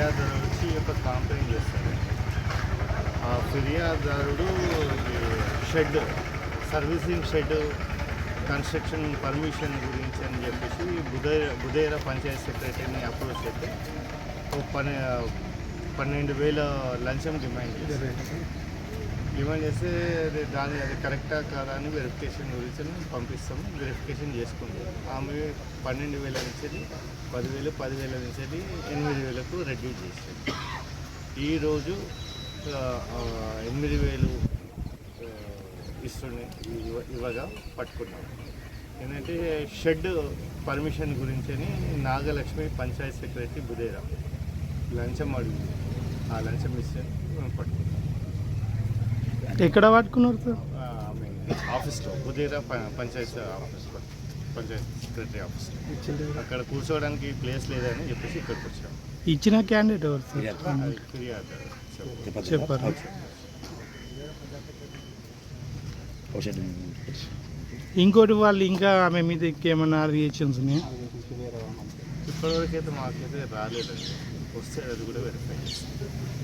ఫిర్యాదుదారు వచ్చి యొక్క కాంప్లైంట్ చేస్తారు. ఆ ఫిర్యాదుదారుడు shed servicing shed construction permission గురించి అని చెప్పేసి బుధైర బుధైర పంచాయత్ సెక్రటరీని అప్రోచ్ అయితే ఓ పన్నె పన్నెండు వేల లంచం డిమాండ్ చేశారు డిమాండ్ చేస్తే అది దాని అది కరెక్టా కాదా అని వెరిఫికేషన్ గురించి పంపిస్తాము. వెరిఫికేషన్ చేసుకుంటాం. ఆమె పన్నెండు వేల నుంచి పదివేలు పదివేల నుంచి ఎనిమిది వేలకు రెడ్యూస్ చేసింది ఈరోజు ఎనిమిది వేలు ఇస్తుండే ఇవ్వగా పట్టుకున్నాం. ఏంటంటే షెడ్ పర్మిషన్ గురించి నాగలక్ష్మి పంచాయత్ సెక్రటరీ బుధేరా లంచం అడుగు ఆ లంచం ఇస్తే మేము పట్టుకున్నాం. ఎక్కడ పట్టుకున్నారు సార్? ఆఫీస్లో ప- panchayat office panchayat secretary office అక్కడ కూర్చోవడానికి ప్లేస్ లేదని చెప్పేసి ఇక్కడికి వచ్చాం. ఇచ్చిన క్యాండిడేట్ ఎవరు సార్. చెప్పారు ఇంకోటి వాళ్ళు ఇంకా ఆమె మీద ఏమన్నా రియేషన్స్ ఉన్నాయా? ఇప్పటివరకు అయితే మాకైతే రాలేదండి. వస్తే అది కూడా వెరిఫై చేస్తాం.